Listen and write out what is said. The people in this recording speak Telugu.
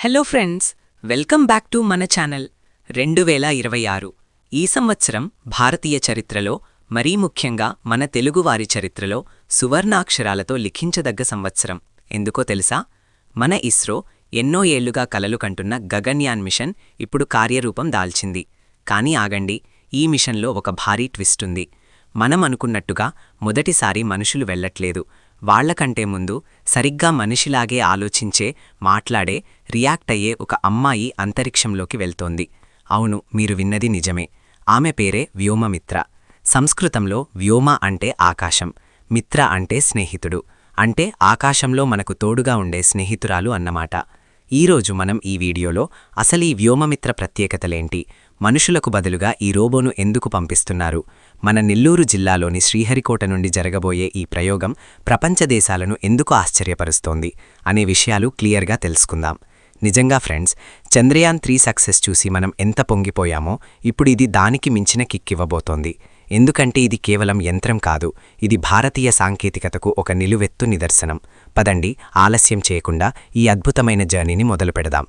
Hello friends welcome back to మన ఛానల్ రెండు వేల ఇరవై ఆరు. ఈ సంవత్సరం భారతీయ చరిత్రలో మరీ ముఖ్యంగా మన తెలుగువారి చరిత్రలో సువర్ణాక్షరాలతో లిఖించదగ్గ సంవత్సరం. ఎందుకో తెలుసా? మన ఇస్రో ఎన్నో ఏళ్ళుగా కలలు కంటున్న గగన్యాన్ మిషన్ ఇప్పుడు కార్యరూపం దాల్చింది. కానీ ఆగండి ఈ మిషన్లో ఒక భారీ ట్విస్ట్ ఉంది. మనం అనుకున్నట్టుగా మొదటిసారి మనుషులు వెళ్ళట్లేదు వాళ్ళకంటే ముందు సరిగ్గా మనిషిలాగే ఆలోచించే మాట్లాడే రియాక్ట్ అయ్యే ఒక అమ్మాయి అంతరిక్షంలోకి వెళ్తోంది. అవును మీరు విన్నది నిజమే. ఆమె పేరే వ్యోమమిత్ర. సంస్కృతంలో వ్యోమ అంటే ఆకాశం మిత్ర అంటే స్నేహితుడు. అంటే ఆకాశంలో మనకు తోడుగా ఉండే స్నేహితురాలు అన్నమాట. ఈరోజు మనం ఈ వీడియోలో అసలు ఈ వ్యోమమిత్ర ప్రత్యేకతలేంటి మనుషులకు బదులుగా ఈ రోబోను ఎందుకు పంపిస్తున్నారు? మన నెల్లూరు జిల్లాలోని శ్రీహరికోట నుండి జరగబోయే ఈ ప్రయోగం ప్రపంచ దేశాలను ఎందుకు ఆశ్చర్యపరుస్తోంది అనే విషయాలు క్లియర్గా తెలుసుకుందాం. నిజంగా ఫ్రెండ్స్ చంద్రయాన్ త్రీ సక్సెస్ చూసి మనం ఎంత పొంగిపోయామో ఇప్పుడు ఇది దానికి మించిన కిక్కివ్వబోతోంది ఎందుకంటే ఇది కేవలం యంత్రం కాదు ఇది భారతీయ సాంకేతికతకు ఒక నిలువెత్తు నిదర్శనం. పదండి ఆలస్యం చేయకుండా ఈ అద్భుతమైన జర్నీని మొదలుపెడదాం.